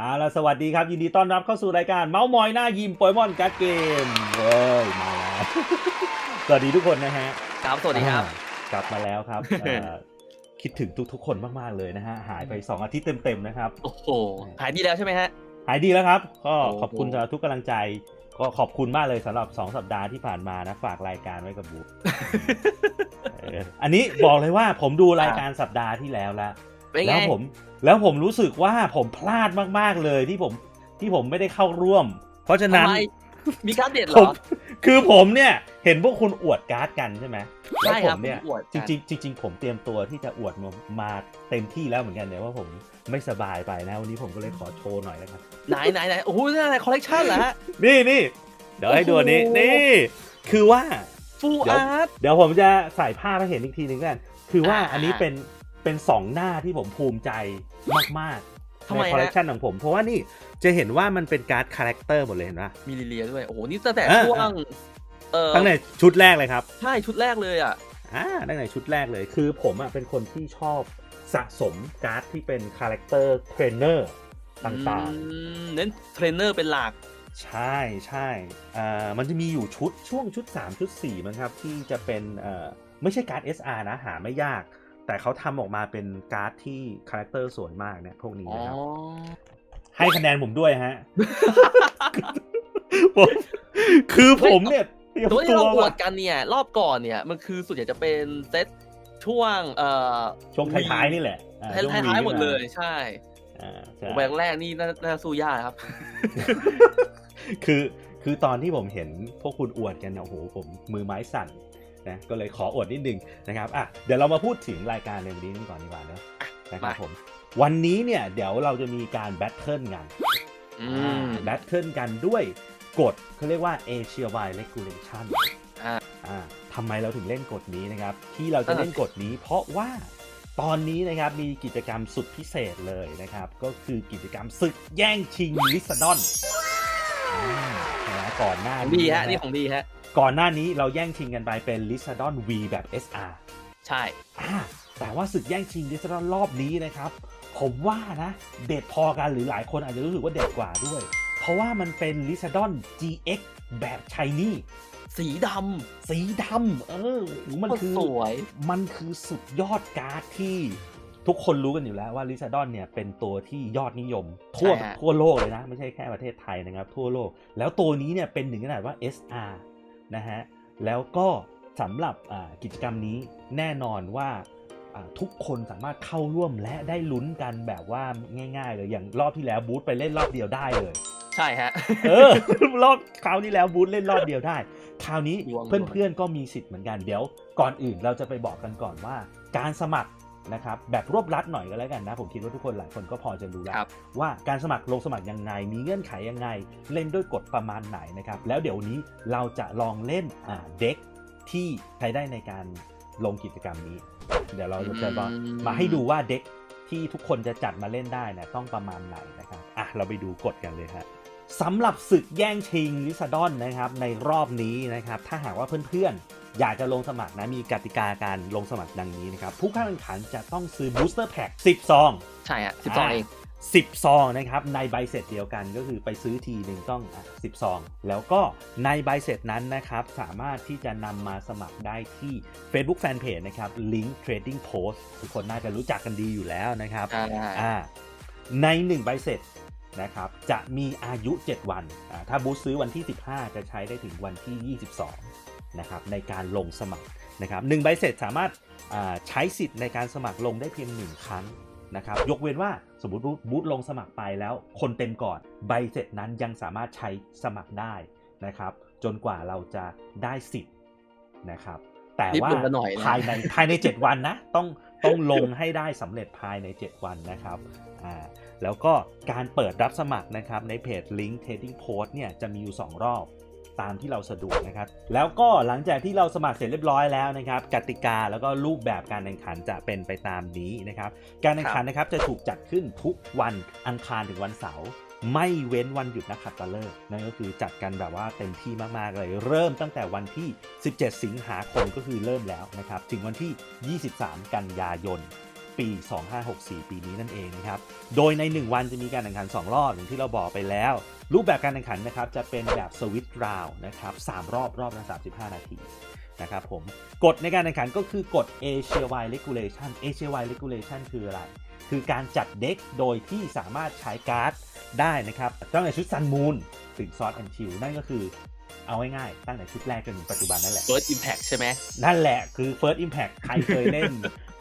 เอาละสวัสดีครับ ยินดีต้อนรับเข้าสู่รายการเมาส์มอยหน้ายิมโปเกมอนการ์ดเกมเว้ยมาแล้วสวัสดีทุกคนนะฮะครับสวัสดีครับอ่ากลับมาแล้วครับเอ่อคิดถึงทุกๆคนมากๆเลยนะฮะหายไป 2 อาทิตย์เต็มๆนะครับโอ้โหหายดีแล้วใช่ไหมฮะหายดีแล้วครับ ก็โอ้โหขอบคุณสำหรับทุกกำลังใจ ก็ขอบคุณมากเลยสำหรับ 2 สัปดาห์ที่ผ่านมานะฝากรายการไว้กับบูธเอออันนี้บอกเลยว่าผมดูรายการสัปดาห์ที่แล้วแล้วเป็นไงแล้วผม แล้วผมรู้สึกว่าผมพลาดมากๆเลยที่ผมที่ผมไม่ได้เข้าร่วม เพราะฉะนั้นทำไมมีการดเด็ดเหรผมอ คือผมเนี่ยเห็นพวกคุณอวดการ์ดกันใช่ไหมแล้วใช่ผครับมเนี่ยผมอวดจกัน ริงๆจริงๆผมเตรียมตัวที่จะอวดมามาเต็มที่แล้วเหมือนกันเนี่ยว่าผมไม่สบายไปนะวันนี้ผมก็เลยขอโชว์หน่อยแล้วกันไหนไหนไหนโอ้โหนี่อะไรคอลเลกชันเหรอฮะ นี่นี่เดี๋ยวให้ดูอันนี้โอ้โห นี่คือว่า ฟูลเดี๋ยว อาร์ต เดี๋ยวผมจะใส่ภาพให้เห็นอีกทีหนึ่งกัน คือว่าอ่า อันนี้เป็น เป็นสองหน้าที่ผมภูมิใจมากๆทำไมในฮะคอลเลกชันของผม เพราะว่านี่จะเห็นว่ามันเป็นการ์ดคาแรคเตอร์หมดเลยเห็นปะ มีลิเลียด้วย โอ้โห นี่ตั้งแต่เออ ช่วง เออตั้งแต่ชุดแรกเลยครับ ใช่ชุดแรกเลยอะ อ่าตั้งแต่ชุดแรกเลยคือผมอะเป็นคนที่ชอบสะสมการ์ดที่เป็นคาแรคเตอร์เทรนเนอร์ต่างอืมเน้นเทรนเนอร์เป็นหลัก ๆ ใช่ใช่อ่ามันจะมีอยู่ชุดช่วงชุด 3 ชุด4มันครับ ที่จะเป็นเอ่อไม่ใช่การ์ด SR นะหาไม่ยาก แต่เขาทำออกมาเป็นการ์ดที่คาแรคเตอร์สวยมากเนี่ยพวกนี้อ๋อนะครับ ให้คะแนนผมด้วยฮะผมคือผมเนี่ยเตรียมตัวที่ตัวเราอวมาดกันเนี่ย รอบก่อนเนี่ย มันคือส่วนใหญ่จะเป็นเซตช่วงเอ่อช่วงท้ายๆนี่แหละอ่ท้ายช่วงท้ายๆหมดเลยขึ้นใช่อ่าใช่แบงแรกนี่น่าน่าสู้ยากครับ คือคือตอนที่ผมเห็นพวกคุณอวดกันเนี่ยโอ้โหผมมือไม้สั่น นะก็เลยขออวดนิดนึงนะครับอะเดี๋ยวเรามาพูดถึงรายการในวันนี้กันก่อนดีกว่าเนอะนะครับมาผมวันนี้เนี่ยเดี๋ยวเราจะมีการแบทเทิลกันอืมแบทเทิลกันด้วยกฎเขาเรียกว่า Asia Wide Regulation อ่าอ่าทำไมเราถึงเล่นกฎนี้นะครับ ที่เราจะเล่นกฎนี้ เพราะว่าตอนนี้นะครับมีกิจกรรมสุดพิเศษเลยนะครับ ก็คือกิจกรรมศึกแย่งชิงลิซาดอนอ่านะก่อนหน้าของนี้ดีฮะนะนี่ของดีฮะ ก่อนหน้านี้เราแย่งชิงกันไปเป็นลิซาดอน V แบบ SR ใช่อ่าแต่ว่าศึกแย่งชิงลิซาดอนรอบนี้นะครับ ผมว่านะเด็ดพอกันหรือหลายคนอาจจะรู้สึกว่าเด็ดกว่าด้วย เพราะว่ามันเป็นลิซาดอน GX แบบชายนี่สีดสีดำเออโหำมันคือสวยมันคือสุดยอดการ์ดที่ทุกคนรู้กันอยู่แล้วว่าลิซาดอนเนี่ยเป็นตัวที่ยอดนิยม ทั่วใช่ฮะทั่วโลกเลยนะ ไม่ใช่แค่ประเทศไทยนะครับ ทั่วโลก แล้วตัวนี้เนี่ยเป็นถึงขนาดว่า SR นะฮะแล้วก็สำหรับอ่ากิจกรรมนี้แน่นอนว่าอ่าทุกคนสามารถเข้าร่วมและได้ลุ้นกันแบบว่าง่ายๆเลยอย่างรอบที่แล้วบูธไปเล่นรอบเดียวได้เลย ใช่ฮะเออรอบคราวนี้แล้วบูธเล่นรอบเดียวได้ คราวนี้ดวงเพื่อนๆก็มีสิทธิ์เหมือนกันเดี๋ยว ก่อนอื่นเราจะไปบอกกันก่อนว่า การสมัคร นะครับแบบรวบรัดหน่อยก็แล้วกันนะ ผมคิดว่าทุกคนหลายคนก็พอจะรู้แล้วครับว่าการสมัครลงสมัครยังไง มีเงื่อนไขยังไง เล่นด้วยกฎประมาณไหนนะครับ แล้วเดี๋ยวนี้เราจะลองเล่นอ่าเด็กที่ใช้ได้ในการลงกิจกรรมนี้ เดี๋ยวเราจะมาอืมมาให้ดูว่าเด็กที่ทุกคนจะจัดมาเล่นได้เนะต้องประมาณไหนนะครับอะเราไปดูกฎกันเลยฮะสำหรับศึกแย่งชิงลิซาดอนนะครับในรอบนี้นะครับถ้าหากว่าเพื่อนๆ อยากจะลงสมัครนะมีกติกาการลงสมัครดังนี้นะครับ ผู้เข้าแข่งขันจะต้องซื้อบูสเตอร์แพ็ก10 ซอง ใช่ฮะสิบสองเอง 10 ซองนะครับในใบเสร็จเดียวกันก็คือไปซื้อทีหนึ่งต้องอะ10 ซอง แล้วก็ในใบเสร็จนั้นนะครับ สามารถที่จะนำมาสมัครได้ที่ Facebook Fanpage นะครับ Link Trading Post ทุกคนน่าจะรู้จักกันดีอยู่แล้วนะครับอ่าอ่าใน 1 ใบเสร็จนะครับจะมีอายุ 7 วันอ่าถ้าบูธซื้อวันที่ 15 จะใช้ได้ถึงวันที่ 22 นะครับในการลงสมัครนะครับหนึ่งใบเสร็จสามารถอ่าใช้สิทธิ์ในการสมัครลงได้เพียง 1 ครั้งนะครับยกเว้นว่าสมมติบูธบูธลงสมัครไปแล้ว คนเต็มก่อนใบเสร็จนั้นยังสามารถใช้สมัครได้นะครับจนกว่าเราจะได้สิทธิ์นะครับแต่รีบว่าลงกันหน่อยนะภายในภายใน 7 วันนะต้องต้องลงให้ได้สำเร็จภายใน 7 วันนะครับอ่าแล้วก็การเปิดรับสมัครนะครับในเพจ Link Trading Post เนี่ยจะมีอยู่ 2 รอบ ตามที่เราสะดวกนะครับ แล้วก็หลังจากที่เราสมัครเสร็จเรียบร้อยแล้วนะครับกติกาแล้วก็รูปแบบการแข่งขันจะเป็นไปตามนี้นะครับ การแข่งขันนะครับจะถูกจัดขึ้นทุกวันอังคารถึงวันเสาร์ไม่เว้นวันหยุดนักขัตฤกษ์นั่นก็คือจัดกันแบบว่าเต็มที่มากๆเลย เริ่มตั้งแต่วันที่ 17 สิงหาคมก็คือเริ่มแล้วนะครับ ถึงวันที่ 23 กันยายน ปี 2564 ปีนี้นั่นเองนะครับ โดยใน 1 วันจะมีการแข่งขัน 2 รอบอย่างที่เราบอกไปแล้ว รูปแบบการแข่งขันนะครับจะเป็นแบบสวิตราวนะครับ3รอบรอบละ35 นาทีนะครับผมกฎในการแข่งขันก็คือกฎ Asia Wide Regulation Asia Wide Regulation คืออะไร คือการจัดเด็กโดยที่สามารถใช้การ์ดได้นะครับตั้งแต่ชุดซันมูนถึงซอสแอนชิลนั่นก็คือ เอาง่ายๆตั้งแต่ชุดแรกจนถึงปัจจุบันนั่นแหละ First Impact ใช่ไหมนั่นแหละคือ First Impact ใครเคยเล่น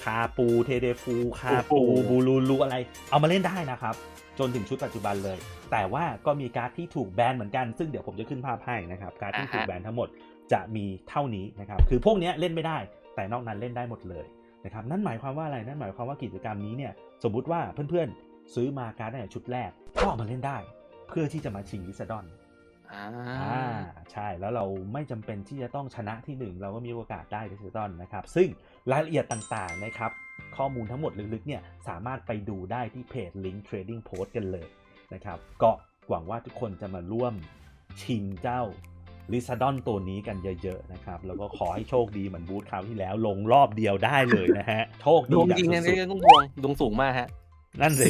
คาปูเทเดฟูคาโอ้ปูโหบูลูลูอะไร เอามาเล่นได้นะครับ จนถึงชุดปัจจุบันเลย แต่ว่าก็มีการ์ดที่ถูกแบนเหมือนกัน ซึ่งเดี๋ยวผมจะขึ้นภาพให้นะครับ การ์ดที่ถูกแบนทั้งหมดจะมีเท่านี้นะครับ คือพวกเนี้ยเล่นไม่ได้ แต่นอกนั้นเล่นได้หมดเลยนะครับ นั่นหมายความว่าอะไร นั่นหมายความว่ากิจกรรมนี้เนี่ย สมมุติว่าเพื่อนๆซื้อมาการ์ดตั้งแต่ชุดแรกก็เอามาเล่นได้ เพื่อที่จะมาชิงวิสดอน อ่าอ่าใช่แล้วเราไม่จำเป็นที่จะต้องชนะที่หนึ่งเราก็มีโอกาสได้ดิจิตอลนะครับ ซึ่งรายละเอียดต่างๆนะครับข้อมูลทั้งหมดลึกๆเนี่ยสามารถไปดูได้ที่เพจ Link Trading Post กันเลยนะครับ ก็หวังว่าทุกคนจะมาร่วมชิงเจ้าลิซาดอนตัวนี้กันเยอะๆนะครับ แล้วก็ขอให้โชคดีเหมือนบูธคราวที่แล้ว ลงรอบเดียวได้เลยนะฮะ โชคดดีวงแบบจริงนะสุดนี่ๆต้องดวงดวงสูงมากฮะ นั่นสิ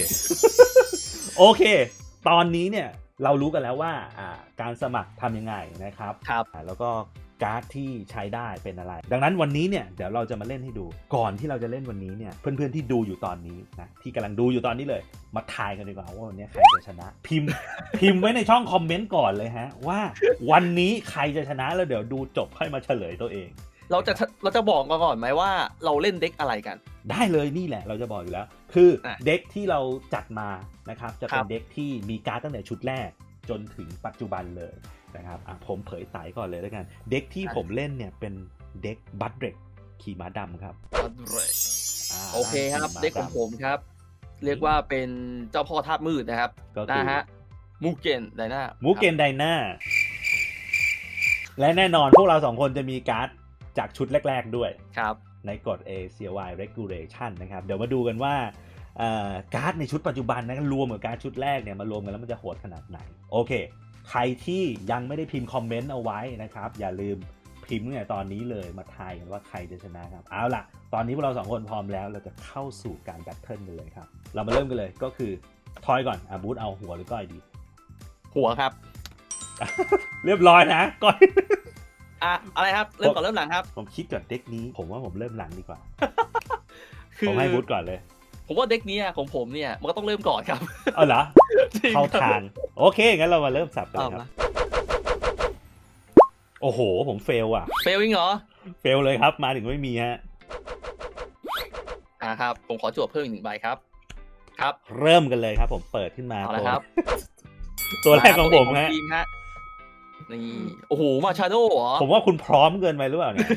โอเค ตอนนี้เนี่ย เรารู้กันแล้วว่าอ่าการสมัครทำยังไงนะครับครับอ่าแล้วก็การ์ดที่ใช้ได้เป็นอะไร ดังนั้นวันนี้เนี่ยเดี๋ยวเราจะมาเล่นให้ดู ก่อนที่เราจะเล่นวันนี้เนี่ยเพื่อนๆที่ดูอยู่ตอนนี้นะที่กำลังดูอยู่ตอนนี้เลย มาทายกันดีกว่าว่าวันนี้ใครจะชนะ พิมพ์ พิมพ์ไว้ในช่องคอมเมนต์ก่อนเลยฮะว่า วันนี้ใครจะชนะแล้วเดี๋ยวดูจบค่อยมาเฉลยตัวเอง เราจะเราจะบอกมาก่อนไหมว่าเราเล่นเด็กอะไรกัน ได้เลยนี่แหละ เราจะบอกอยู่แล้ว คืออะเด็กที่เราจัดมานะครับ จะเป็ครันบเด็กที่มีการ์ดตั้งแต่ชุดแรกจนถึงปัจจุบันเลยนะครับอะผมเผยไตก่อนเลยแล้วกัน เด็กที่ผมเล่นเนี่ยเป็นเด็กบัตเรกขี่ม้าดำครับาโอเคครับขี่ม้าเด็กของผมครับ เรียกว่าเป็นเจ้าพ่อธาตุมืดนะครับก็คือนะฮะมูเกนไดนามูเกนไดนาและแน่นอนพวกเราสองคนจะมีการ์ด จากชุดแรก ๆด้วยครับในกฎ ACY Regulation นะครับ เดี๋ยวมาดูกันว่าเอ่อการ์ดในชุดปัจจุบันนะรวมกับการ์ดชุดแรกเนี่ยมารวมกันแล้วมันจะโหดขนาดไหน โอเค ใครที่ยังไม่ได้พิมพ์คอมเมนต์เอาไว้นะครับ อย่าลืมพิมพ์เนี่ยตอนนี้เลยมาทายกันว่าใครจะชนะครับ เอาล่ะ ตอนนี้พวกเราสองคนพร้อมแล้วเราจะเข้าสู่การแบทเทิลกันเลยครับ เรามาเริ่มกันเลยก็คือทอยก่อนอะบูธเอาหัวหรือก้อยดี หัวครับ เรียบร้อยนะก้อย อะอะไรครับ เริ่มก่อนเริ่มหลังครับ ผมคิดก่อนเด็กนี้ ผมว่าผมเริ่มหลังดีกว่าคืผมให้บูธก่อนเลย ผมว่าเด็กเนี้ยของผมเนี่ยมันก็ต้องเริ่มก่อนครับเอาเหรอจริงเข้าทาง โอเคงั้นเรามาเริ่มสับกันเอาเลยคมารับ โอ้โห ผมเฟลอะ เฟลวิงเหรอ เฟลเลยครับ มาถึงไม่มีฮะอ่าครับ ผมขอจวบเพิ่มอีกหนึ่งใบครับ ครับ เริ่มกันเลยครับ ผมเปิดขึ้นมาเอาตัละวครับตัวแรกของผมาฮะทีมฮะ นี่โอ้โหมาชาโดเหรอผมว่าคุณพร้อมเกินไปหรือเปล่าเนี่ย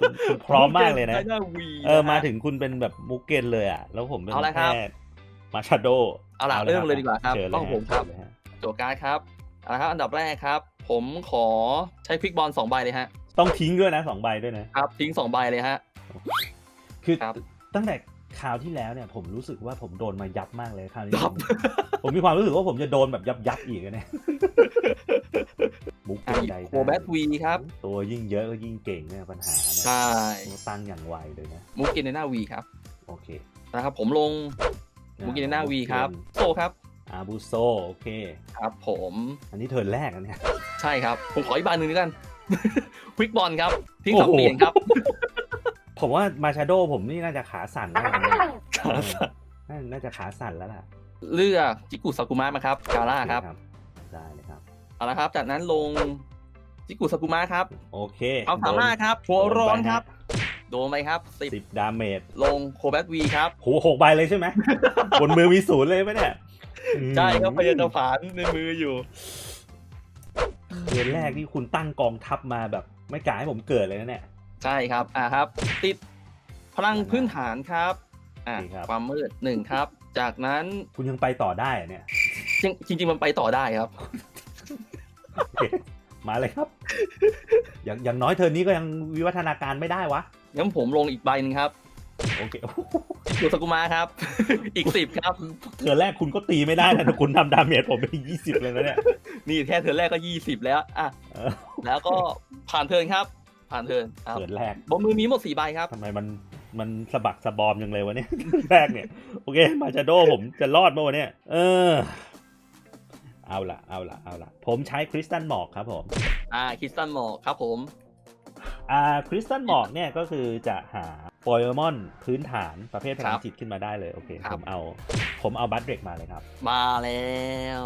คุณคุณพร้อมมากเลยนะไดนาวีเออมาถึงคุณเป็นแบบมุกเกนเลยอะ แล้วผมเป็นเอาละครับ แค่มาชาโดเอาละเริ่มเลยดีกว่าครับเชิญเลยต้องผมครับ เชิญเลยฮะโจทย์การ์ดครับเอาละครับ อันดับแรกครับ ผมขอใช้พลิกบอลสองใบเลยฮะต้องทิ้งด้วยนะสองใบด้วยนะ ครับทิ้งสองใบเลยฮะ คือครับ ตั้งแต่ คราวที่แล้วเนี่ยผมรู้สึกว่าผมโดนมายับมากเลยคราวนี้ยับผมผมมีความรู้สึกว่าผมจะโดนแบบยับยับๆอีกอะเนี่ยมุกอะเป็นหยิบใดโคแบทวีครับ ตัวยิ่งเยอะก็ยิ่งเก่งเนี่ยปัญหานะใช่ตัวตั้งอย่างไวเลยนะมูกินในหน้าวีครับ โอเคนะครับผมลงมูกินในหน้าวีครับโซครับอาบูโซโอเค ครับผม อันนี้เทิร์นแรกอันเนี่ยใช่ครับ ผมขออีกใบหนึ่งด้วยกันพลิกบอลครับ ทิ้งโอ้สองโหเหรียญครับ ผมว่ามาชาโดผมนี่น่าจะขาสั่นแล้วนะเนี่ยเออน่าจะขาสั่นแล้วล่ะเลือกจิกุสากุมะมาครับกาล่าครับโอเได้เลยครับ เอาละครับ จากนั้นลงจิกุสากุมะครับ โอเคความสามารถครับหัวร้อนครับ โดนไปครับสิบสิบดาเมจลงโคแบทวีครับโหหกใบเลยใช่ไหม บนมือมีศูนย์เลยไหมเนี่ยใช่ครับพยายามจะผานในมืออยู่เดือนแรกที่คุณตั้งกองทัพมาแบบ ไม่กล้าให้ผมเกิดเลยนะเนี่ย ใช่ครับ อ่าครับ ติดพลังพื้นฐานครับ อ่าดีครับ ความมืดหนึ่งครับ จากนั้นคุณยังไปต่อได้อะเนี่ยจริงจริง ๆ มันไปต่อได้ครับ โอเคมาเลยครับ อย่างอย่างน้อยเทอร์นนี้ก็ยังวิวัฒนาการไม่ได้วะ งั้นผมลงอีกใบหนึงครับโอเคจิกุสากุมะครับ อีกสิบครับ เทอร์นแรกคุณก็ตีไม่ได้นะแต่คุณทำดาเมจผมไปยี่สิบเลยนะเนี่ยนี่แค่เทิร์นแรกก็ยี่สิบแล้ว อะ เออแล้วก็ผ่านเทิร์นครับ ผ่านเทิร์นครับเทอร์นแรกบนมือมีหมดสี่ใบครับทำไมมันมันสะบักสะบอมยังเลยวะเนี่ยแรกเนี่ย โอเค มาชาโดผมจะรอดเมื่อวันเนี่ยเออ เอาละเอาละเอาละผมใช้คริสตันหมอกครับผม อ่าคริสตันหมอกครับผมอ่าคริสตันหมอกเนี่ยก็คือจะหาโปเกมอนพื้นฐานประเภทพลังจิตขึ้นมาได้เลยโอเคผมเอา ผมเอาบัตเด็กมาเลยครับ มาแล้ว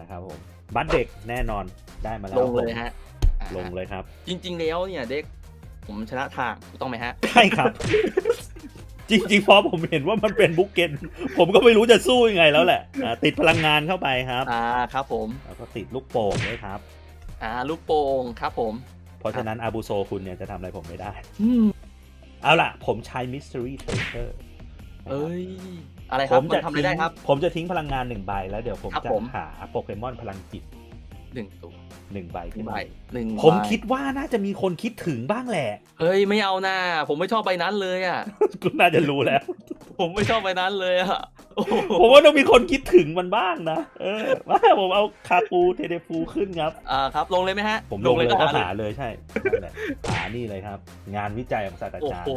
นะครับผมบัตเด็กแน่นอนได้มาแล้วลงเลยฮะอ่า ลงเลยครับ จริง ๆ แล้วเนี่ยเด็กผมชนะทางถูกต้องไหมฮะ ใช่ครับ จริงๆพอผมเห็นว่ามันเป็นบุกเกนผมก็ไม่รู้จะสู้ยังไงแล้วแหละอ่าติดพลังงานเข้าไปครับอ่าครับผม แล้วก็ติดลูกโป่งด้วยครับ อ่าลูกโป่งครับผม เพราะฉะนั้นอาบูโซคุณเนี่ยจะทำอะไรผมไม่ได้ อืมเอาล่ะ ผมใช้ Mystery Treasure เอ้ย อะไรคผรับมมัจะนทำอะไรทิ้งได้ครับ ผมจะทิ้งพลังงานหนึ่งใบแล้วเดี๋ยวผมครับจะผม หาโปเกมอนพลังจิต หนึ่งตัวหนึ่งใบหนึ่ขึ้งนใบมาหนึ่งผมใบคิดว่าน่าจะมีคนคิดถึงบ้างแหละ เฮ้ยไม่เอาหน้า ผมไม่ชอบใบนั้นเลยอะ คุณน่าจะรู้แล้ว ผมไม่ชอบใบนั้นเลยอะโอ้โหผมว่าต้องมีคนคิดถึงมันบ้างนะเออว่าผมเอาคาปูเทเดฟูขึ้นครับ อ่าครับลงเลยไหมฮะผมลงเลยก็ก็หาหาเลยใช่นั่นแหละหานี่เลยครับ งานวิจัยของศาสตราโอ้จารย์โห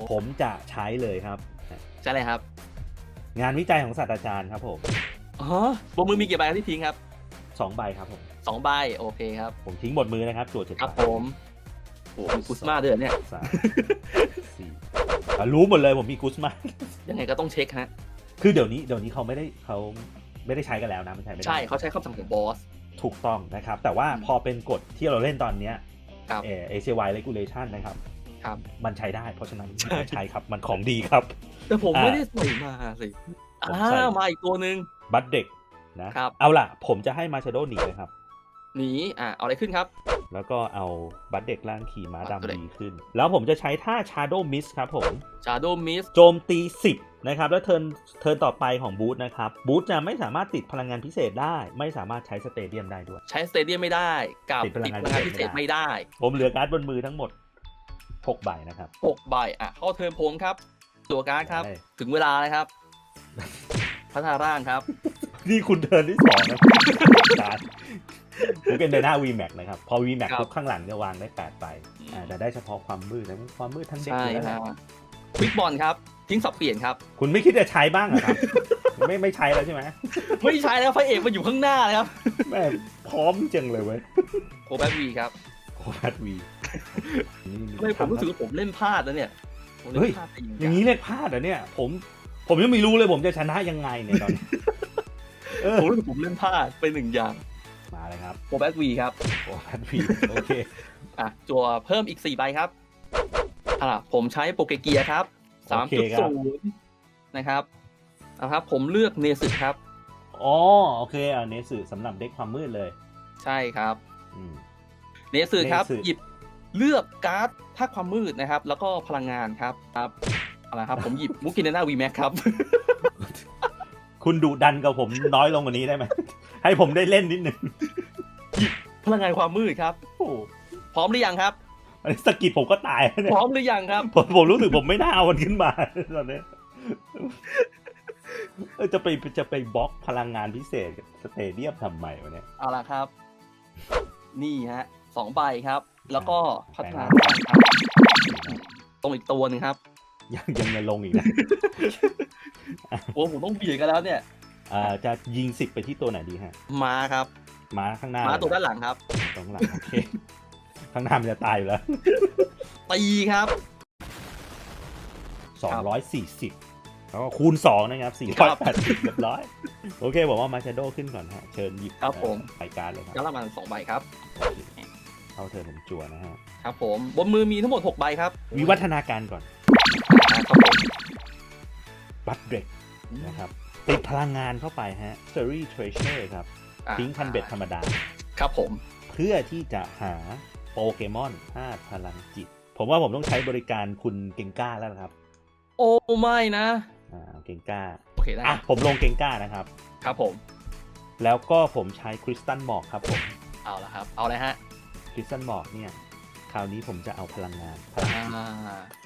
นะผมจะใช้เลยครับ ใช่เลยครับงานวิจัยของศาสตราจารย์ครับผม อ๋อบนมือมีกี่ใบครับที่ทิ้งครับ สองใบครับผมสองใบโอเคครับผมทิ้งหมดมือนะครับจั่วเจ็ดครับใบผมโอ้โหมีกุสมาด้วยเหรอเนี่ยสามสี่อะรู้หมดเลยผมมีกุสมายังไงก็ต้องเช็คฮะคือเดี๋ยวนี้เดี๋ยวนี้เขาไม่ได้เขาไม่ได้ใช้กันแล้วนะมันใช้ไม่ได้ใช่เขาใช้คำสั่งของบอส ถูกต้องนะครับ แต่ว่าพอเป็นกฎที่เราเล่นตอนเนี้ยครับเอเอเชียวายเลกูเลชันนะครับ ครับ มันใช้ได้ เพราะฉะนั้นใช่ ใช้ครับมันของดีครับ แต่ผมอ่าไม่ได้ใส่มาสิผมอ่าใส่มาอีกตัวหนึ่งบัตเด็ก นะครับ เอาล่ะ ผมจะให้มาชาโดหนีเลยครับ หนีอ่าเอาอะไรขึ้นครับ แล้วก็เอาบัตเด็กล่างขี่ม้าบัตเด็กดำดีขึ้น แล้วผมจะใช้ท่า Shadow Mist ครับผม Shadow Mist โจมตี 10 นะครับ แล้วเทิร์นเทิร์นต่อไปของบูธนะครับ บูธจะไม่สามารถติดพลังงานพิเศษได้ ไม่สามารถใช้สเตเดียมได้ด้วย ใช้สเตเดียมไม่ได้กับติดพลัติงดงาน พลังงานพิพิเศเศษษไม่ไม่ได้ได้ผมเหลือการ์ดบนมือทั้งหมด 6 ใบนะครับ หกใบอะเข้าเทิร์นผมครับ ตัวการ์ดครับ ได้ ถึงเวลาเลยครับ พัฒนาร่างครับ นี่คุณเทิร์นที่สองนะการ์ดผมเป็นเดน่า VMAX นะครับ พอ VMAX ครับปุ๊บข้างหลังจะวางได้8ใบอ่าแต่ได้เฉพาะความมืดนะความมืดทั้งเด็กใช่เลยคนะรับควิกบอลครับ ทิ้งสับเปลี่ยนครับ คุณไม่คิดจะใช้บ้างเหรอครับ ไม่ไม่ใช้แล้วใช่ไหมไม่ใช้แล้วพระเอกมันอยู่ข้างหน้าเลยครับแม่พร้อมจังเลยเว้ยโคแบทวีครับโคพัดวีทำไมผมรู้สึกว่าผมเล่นพลาดแล้วเนี่ยผมเล่นพลาดไปอีกอย่างนี้เรียกพลาดเหรอเนี่ย ผม ผมยังไม่รู้เลยผมจะชนะยังไงเนี่ยตอนนี้เออ ผมรู้สึกผมเล่นพลาดไปหนึ่งอย่างมาเลยครับโคแบทวีครับโคพัดวีโอเคอะจัวเพิ่มอีกสี่ใบครับอะผมใช้โปเกเกียครับสามโอเคจุดครัศูบนย์นะครับนะครับ ผมเลือกเนสึครับ อ๋อโอเคอ่าเนสื่อสำหรับเด็กความมืดเลยใช่ครับ อืม เนสึครับ เนสึ หยิบเลือกการ์ดภาคความมืดนะครับ แล้วก็พลังงานครับครับอะไรครับ ผมหยิบมุกินนาวีแม็กครับ คุณดุดันกับผมน้อยลงกว่านี้ได้ไหม ให้ผมได้เล่นนิดหนึ่งพลังงานความมืดครับ โอ้โหพร้อมหรือยังครับ อันนี้สะกิดผมก็ตายแล้วเนี่ยพร้อมหรือยังครับ ผมผมรู้สึกผมไม่น่าเอามันขึ้นมาตอนนี้เออจะไปจะไปบล็อกพลังงานพิเศษกับสเตเดียมทำไมวะเนี่ย เอาละครับ นี่ฮะสองใบครับ แล้วก็พัฒนาแปลงร่างร่างครับ ตรงอีกตัวหนึ่งครับ ยังยังจะลงอีกนะโอ้ผมต้องเบียดกันแล้วเนี่ยอ่าจะยิงสิบไปที่ตัวไหนดีฮะม้าครับ ม้าข้างหน้าม้าเลยตัวด้านหลังครับตรงหลังโอเคข้างหน้ามันจะตายอยู่แล้วตีครับสองร้อยสี่สิบแล้วก็คูณสองนะครับสี่ครัร้อยแปดสิบเรียบร้อยโอเคบอกว่ามาชาโดขึ้นก่อนฮะเชิญหยิบครับผมรายการเลยครับแล้วละมันสองใบครับเข้าเธอผมจั่วนะฮะครับผมบนมือมีทั้งหมดหกใบครับ วิวัฒนาการก่อนครับผม บัตเบรกนะครับติดพลังงานเข้าไปฮะ s e r y Treasure ครับอะทิ้งคันเบ็ดธรรมดา ครับผม เพื่อที่จะหาโปเกมอนธาตุพลังจิต ผมว่าผมต้องใช้บริการคุณเก่งก้าแล้วล่ะครับ โอ้ไม่นะ อ่าเก่งก้า โอเคได้อะผมลงเก่งก้านะครับ ครับผม แล้วก็ผมใช้คริสตัลหมอกครับผม เอาละครับ เอาเลยฮะ คริสตัลหมอกเนี่ย คราวนี้ผมจะเอาพลังงานพลังอ่าจิต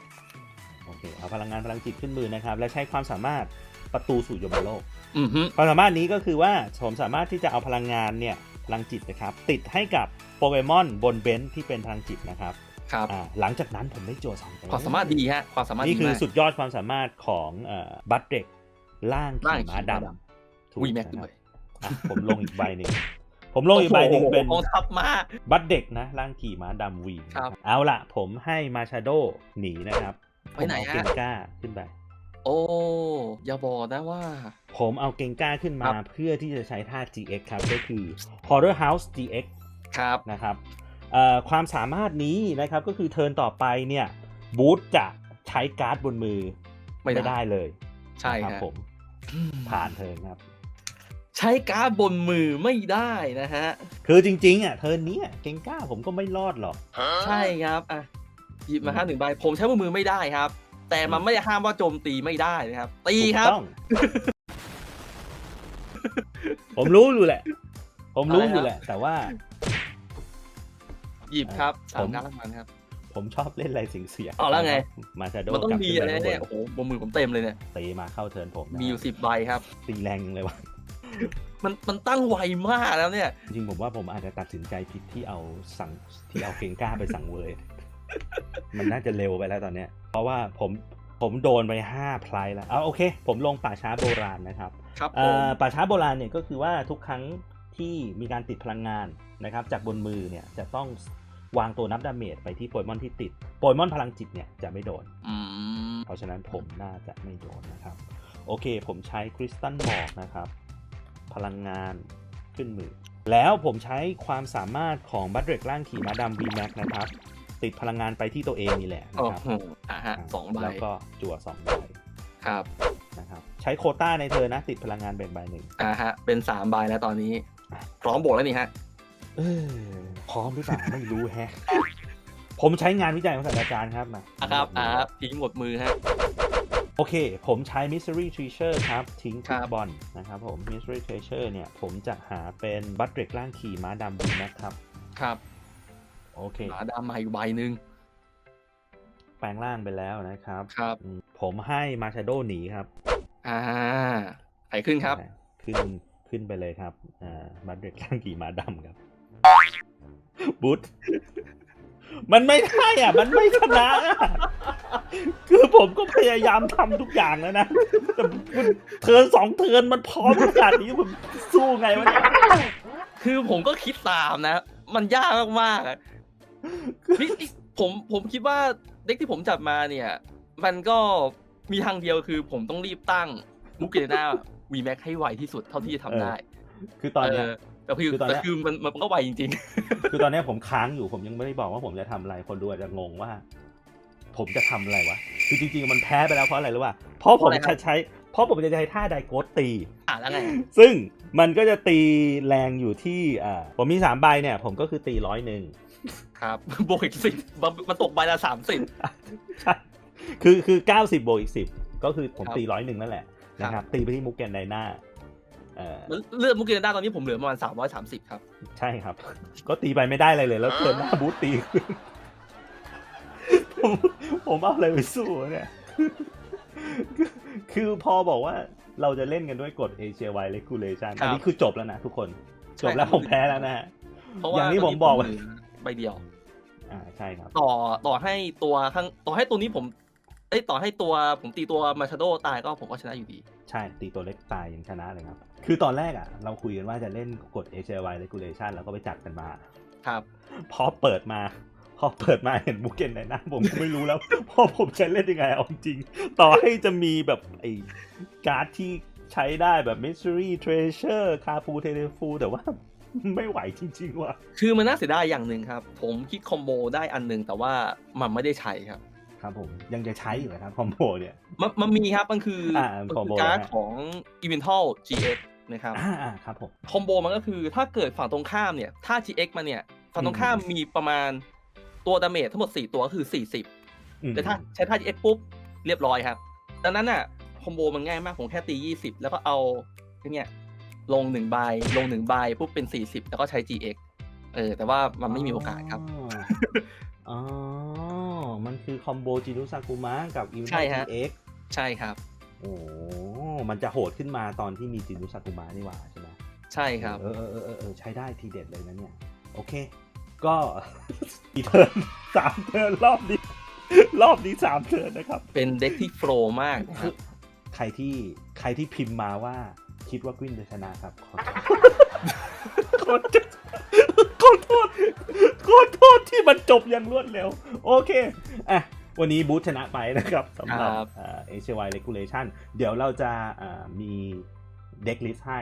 โอเคเอาพลังงานพลังจิตขึ้นมือนะครับ และใช้ความสามารถประตูสู่ยมโลกอือฮึความสามารถนี้ก็คือว่าผมสามารถที่จะเอาพลังงานเนี่ยพลังจิตนะครับ ติดให้กับโปเกมอนบนเบนซ์ที่เป็นพลังจิตนะครับครับอ่าหลังจากนั้นผมได้จั่วสองตัวความสามารถดีฮะความสามารถนี่ดีคือมากสุดยอดความสามารถของเอ่อบัตเด็กล่างร่างขี่ม้าขี่ม้าดดำถูกวีแม็กนะคด้รัวบยอะผมลงอีกใบหนึ่งผมลงอีกใบหนึ่งเป็นโอ้โหกองทัพมาบัตเด็กนะร่างขี่ม้าดำวีครับเอาละผมให้มาชาโดหนีนะครับ ไปไหนผมเอาฮะเกงก้าขึ้นไป โอ้ อย่าบอกนะว่า ผมเอาเกงก้าขึ้นมาครับ เพื่อที่จะใช้ท่า GX ครับ ก็คือ Horror House GX ครับ นะครับเอ่อความสามารถนี้นะครับก็คือเทิร์นต่อไปเนี่ยบูธจะใช้การ์ดบนมือไม่ได้ได้เลยใช่นะคครัรับบผมผ่านเทิร์นครับ ใช้การ์ดบนมือไม่ได้นะฮะ คือจริงๆอะเทิร์นนี้อะเกงก้าผมก็ไม่รอดหรอก ใช่ครับอะ หยิบมาอืมห้าหนึ่งใบ ผมใช้บนมือไม่ได้ครับ แต่มันไม่ได้ห้ามว่าโจมตีไม่ได้นะครับ ตีครับ ถูกต้อง ผมรู้อยู่แหละ ผมรู้อยู่แหละ แต่ว่า หยิบครับสาผมม การ์ดรางวัลครับ ผมชอบเล่นอะไรเสียงๆเอาแล้วไง มาชาโดมันต้องกลับมีขึ้อะไรมาข้างบเนี่ยโอ้โหบนมือผมเต็มเลยเนี่ย ตีมาเข้าเทิร์นผมนะมีอยู่สิบใบครับ ตีแรงเลยวะมันมันตั้งไวมากแล้วเนี่ย จริงๆผมว่าผมอาจจะตัดสินใจผิดที่เอาสั่งที่เอาเกงก้าไปสั่งเวย มันน่าจะเร็วไปแล้วตอนเนี้ย เพราะว่าผมผมโดนไปห้าพลายแล้วเอาโอเค ผมลงป่าช้าโบราณนะครับครับผเอ่มอป่าช้าโบราณเนี่ยก็คือว่าทุกครั้งที่มีการติดพลังงานนะครับ จากบนมือเนี่ยจะต้องวางตัวนับดาเมจไปที่โปเกมอนที่ติดโปเกมอนพลังจิตเนี่ยจะไม่โดนอืมเพราะฉะนั้นผมน่าจะไม่โดนนะครับ โอเค ผมใช้คริสตัลหมอกนะครับ พลังงานขึ้นมือ แล้วผมใช้ความสามารถของบัตเรกร่างขี่ม้าดำ VMAX นะครับ ติดพลังงานไปที่ตัวเองนี่แหละนะโอ้ครับโหอะฮะสองใบแล้วก็จั่วสองใบครับนะครับ ใช้โควต้าในเธอนะ ติดพลังงานแบ่งใบหนึ่งอะฮะ เป็นสามใบแล้วตอนนี้อะพร้อมบวกแล้วนี่ฮะเออพร้อมหรือเปล่าไม่รู้แฮะ ผมใช้งานวิจัยของศาสตราจารย์ครับมาอะครับอะครับทิ้งหมดมือฮะโอเค ผมใช้ Mystery Treasure ครับ ทิ้งครัทุกบบอลนะครับผม Mystery Treasure เนี่ย ผมจะหาเป็นบัตเรกร่างขี่ม้าดำ VMAX ครับ ครับ โอเคหมาดำมาอีกใบหนึ่งแปลงร่างไปแล้วนะครับ ครับอืมผมให้มาชาโดหนีครับ อ่าใครขึ้นครับ ขึ้นขึ้นไปเลยครับ อ่าบัตเด็กร่างกี่ม้าดำครับบูทมันไม่ได้อะ มันไม่ชนะอะคือผมก็พยายามทำทุกอย่างแล้วนะแต่มันเทิร์นสองเทิร์นมันพร้อมขนาดนี้ผมสู้ไงวะเนี่ยคือผมก็คิดตามนะ มันยากมากๆอะ นี่นี่ผมผมคิดว่าเด็กที่ผมจัดมาเนี่ย มันก็มีทางเดียวคือผมต้องรีบตั้งมุกเกเรน่าวีแม็กให้ไวที่สุดเท่าที่จะทำได้ คือตอนเนี้ยเแต่คือคือตอนเนี้แต่ยคือมันมันก็ไวจริงคือตอนเนี้ยผมค้างอยู่ผมยังไม่ได้บอกว่าผมจะทำอะไรคนดูอาจจะงงว่า ผมจะทำอะไรวะคือจริงๆมันแพ้ไปแล้วเพราะอะไรรู้ป่ะเพราะผมเพราะอะไรครัจะบใช้ เพราะผมจะใช้ท่าไดโกสตีๆอะแล้วไงซึ่งมันก็จะตีแรงอยู่ที่อ่าผมมีสามใบเนี่ย ผมก็คือตีร้อยหนึ่งครับบวกอีกสิบมันตกใบละสามสิบใช่คือคือเก้าสิบบวกอีกสิบก็คือผมครับตีร้อยหนึ่งนั่นแหละนะคครัรับบตีไปที่มุกแกนไดนาเออเลือดมุกเกเรน่าตอนนี้ผมเหลือประมาณสามร้อยสามสิบครับ ใช่ครับ ก็ตีไปไม่ได้อะไรเลย แล้วเทิร์นหน้าบูตตีขึ้นผมผมเอาอะไรไปสู้วะเนี่ย คือคือพอบอกว่าเราจะเล่นกันด้วยกฎ Asia Y Regulation ครับอันนี้คือจบแล้วนะทุกคนใช่จบแล้วครับผมแพ้แล้วนะฮะเพราะอว่าย่างที่ผมบอกตนนี้เหลืใบเดียว อ่าใช่ครับ ต่อต่อให้ตัวข้างต่อให้ตัวนี้ผมเอ้ยต่อให้ตัวผมตีตัวมาชาโดตายก็ผมก็ชนะอยู่ดี ใช่ตีตัวเล็กตายยังชนะเลยครับ คือตอนแรกอะ เราคุยกันว่าจะเล่นกฎ Asia Y Regulation แล้วก็ไปจัดกันมา ครับ พอเปิดมา พอเปิดมาเห็นบุกเกนในหน้าผมก็ไม่รู้แล้วพอผมจะเล่นยังไงเอาจริง ต่อให้จะมีแบบไอ้การ์ดที่ใช้ได้แบบ Mystery Treasure คาปูเทเลฟูแต่ว่าไม่ไหวจริงๆว่ะ คือมันน่าเสียดายอย่างหนึ่งครับ ผมคิดคอมโบได้อันหนึ่งแต่ว่ามันไม่ได้ใช้ครับ ครับผมยังจะใช้อยู่นะครับคอมโบเนี่ย มันมันมีครับ มันคืออามันคอมคืโบอการ์ดนะฮะ ของ Elemental GX นะครับ อ่าอ่าครับผม คอมโบมันก็คือถ้าเกิดฝั่งตรงข้ามเนี่ย ถ้า GX มาเนี่ย ฝั่งตรงข้ามมีประมาณ ตัวดาเมจทั้งหมด 4 ตัวก็คือ 40อืมแต่ถ้าใช้ท่า GX ปุ๊บ เรียบร้อยครับ ดังนั้นน่ะคอมโบมันง่ายมาก ผมแค่ตี 20 แล้วก็เอาเนี่ยลงหนึ่งใบลงหนึ่งใบปุ๊บเป็น 40 แล้วก็ใช้ GX เออ แต่ว่ามันไม่มีโอกาสครับ อ๋ออ๋อมันคือคอมโบจินุซากุมะกับอิวใช่ฮะเอ็กใช่ครับ โอ้ มันจะโหดขึ้นมาตอนที่มีจินุซากุมะนี่หว่าใช่ไหมใช่ครับ เออเออเออเออเออใช้ได้ทีเด็ดเลยนะเนี่ย โอเค ก็อีเทิร์นสามเทิร์นรอบนี้ รอบนี้สามเทิร์นนะครับ เป็นเด็กที่โฟล์มากนะคืครัอบใครที่ใครที่พิมพ์มาว่าคิดว่ากวินจะชนะครับขอโทษขอโทษขอโทษที่มันจบอย่างรวดเร็ว โอเคอะวันนี้บูธชนะไปนะครับสำหรับครับเอเชียไวเลกูเลชันเดี๋ยวเราจะเอ่อมีเด็กลิสต์ให้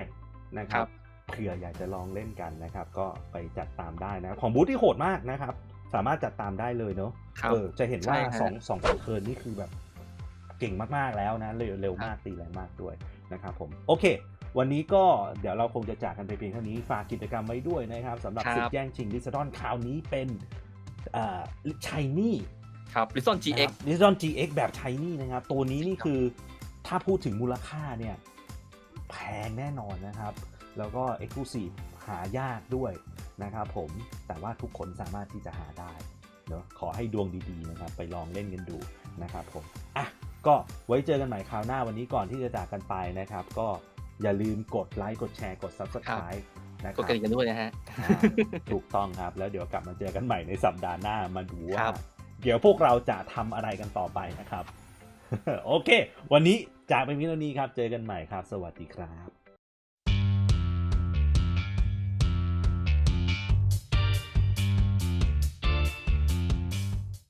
นะครับ เผื่ออยากจะลองเล่นกันนะครับ ก็ไปจัดตามได้นะของบูธที่โหดมากนะครับ สามารถจัดตามได้เลยเนาะครับเออจะเห็นว่าใช่ฮะสองสองสามเทิร์นนี่คือแบบเก่งมากๆแล้วนะเร็วเร็วมากตีแรงมากด้วยนะครับผมโอเควันนี้ก็เดี๋ยวเราคงจะจากกันไปเพียงเท่านี้ฝากกิจกรรมไว้ด้วยนะครับสำหรับครับศึกแย่งชิงดิสซอนคราวนี้เป็นชัยนี่ครับลิซอน GX ดิสซอน GX แบบชัยนี่นะครับ ตัวนี้นี่คือถ้าพูดถึงมูลค่าเนี่ย แพงแน่นอนนะครับ แล้วก็ Exclusive หายากด้วยนะครับผมแต่ว่าทุกคนสามารถที่จะหาได้เนอะขอให้ดวงดีๆนะครับไปลองเล่นกันดูนะครับผมอะก็ไว้เจอกันใหม่คราวหน้าวันนี้ก่อนที่จะจากกันไปนะครับ ก็อย่าลืมกดไลค์กดแชร์กด Subscribe นะคกรัดบกระดิ่งกันด้วยนะฮะอ่าถูกต้องครับ แล้วเดี๋ยวกลับมาเจอกันใหม่ในสัปดาห์หน้ามาดูว่าครับเดี๋ยวพวกเราจะทำอะไรกันต่อไปนะครับ โอเค วันนี้จากไปมิโนนี้ครับ เจอกันใหม่ครับ สวัสดีครับ